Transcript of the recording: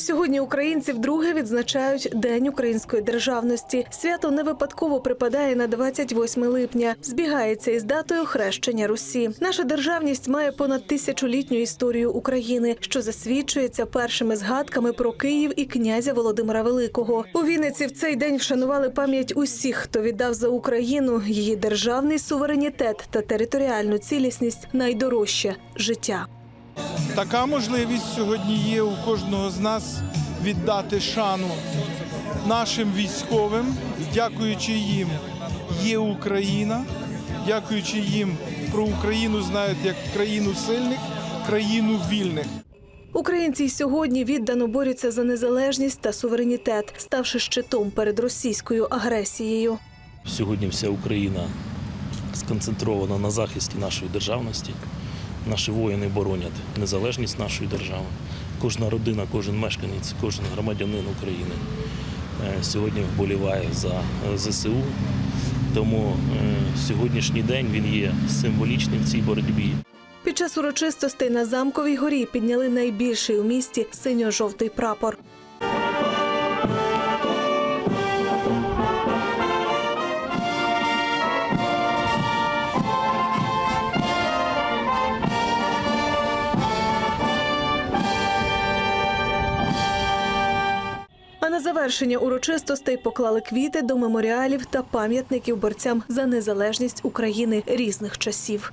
Сьогодні українці вдруге відзначають День української державності. Свято не випадково припадає на 28 липня. Збігається із датою хрещення Русі. Наша державність має понад тисячолітню історію України, що засвідчується першими згадками про Київ і князя Володимира Великого. У Вінниці в цей день вшанували пам'ять усіх, хто віддав за Україну її державний суверенітет та територіальну цілісність найдорожче життя. Така можливість сьогодні є у кожного з нас віддати шану нашим військовим, дякуючи їм є Україна, дякуючи їм про Україну знають як країну сильних, країну вільних. Українці й сьогодні віддано борються за незалежність та суверенітет, ставши щитом перед російською агресією. Сьогодні вся Україна сконцентрована на захисті нашої державності. Наші воїни боронять незалежність нашої держави. Кожна родина, кожен мешканець, кожен громадянин України е, сьогодні вболіває за е, ЗСУ. Тому е, сьогоднішній день він є символічним в цій боротьбі. Під час урочистостей на замковій горі підняли найбільший у місті синьо-жовтий прапор. На завершення урочистостей поклали квіти до меморіалів та пам'ятників борцям за незалежність України різних часів.